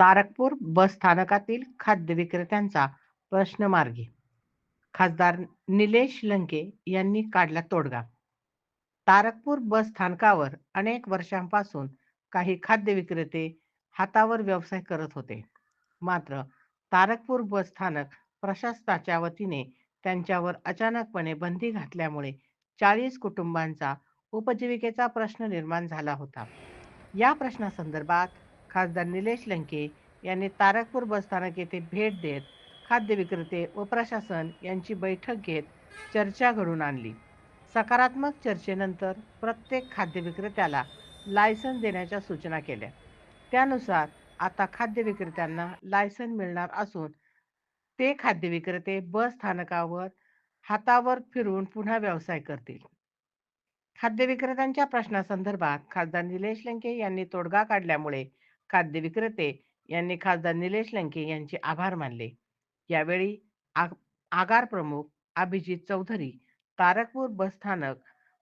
तारकपूर बस स्थानकातील खाद्य विक्रेत्यांचा प्रश्न मार्गी. खासदार निलेश लंके यांनी काढला तोडगा. तारकपूर बस स्थानकावर अनेक वर्षांपासून काही खाद्य विक्रेते हातावर व्यवसाय करत होते. मात्र तारकपूर बस स्थानक प्रशासनाच्या वतीने त्यांच्यावर अचानकपणे बंदी घातल्यामुळे चाळीस कुटुंबांचा उपजीविकेचा प्रश्न निर्माण झाला होता. या प्रश्नासंदर्भात खासदार निलेश लंके यांनी तारकपूर बसस्थानक येथे भेट देत खाद्य विक्रेते व प्रशासन यांची बैठक घेत चर्चा घडून आणली. सकारात्मक चर्चेनंतर प्रत्येक खाद्य विक्रेत्याला लायसन देण्याच्या सूचना केल्या. त्यानुसार आता खाद्य विक्रेत्यांना लायसन मिळणार असून ते खाद्य विक्रेते बस स्थानकावर हातावर फिरून पुन्हा व्यवसाय करतील. खाद्य विक्रेत्यांच्या प्रश्नासंदर्भात खासदार निलेश लंके यांनी तोडगा काढल्यामुळे खाद्य विक्रेते यांनी खासदार निलेश लंके यांचे आभार मानले. यावेळी आग आगार प्रमुख अभिजित चौधरी तारकपूर बस स्थानक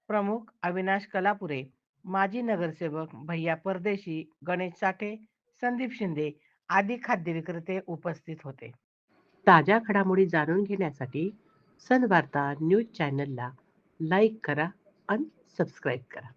प्रमुख अविनाश कलापुरे माजी नगरसेवक भैया परदेशी गणेश साठे संदीप शिंदे आदी खाद्य विक्रेते उपस्थित होते. ताज्या घडामोडी जाणून घेण्यासाठी सनवार्ता न्यूज चॅनलला लाईक करा आणि सबस्क्राईब करा.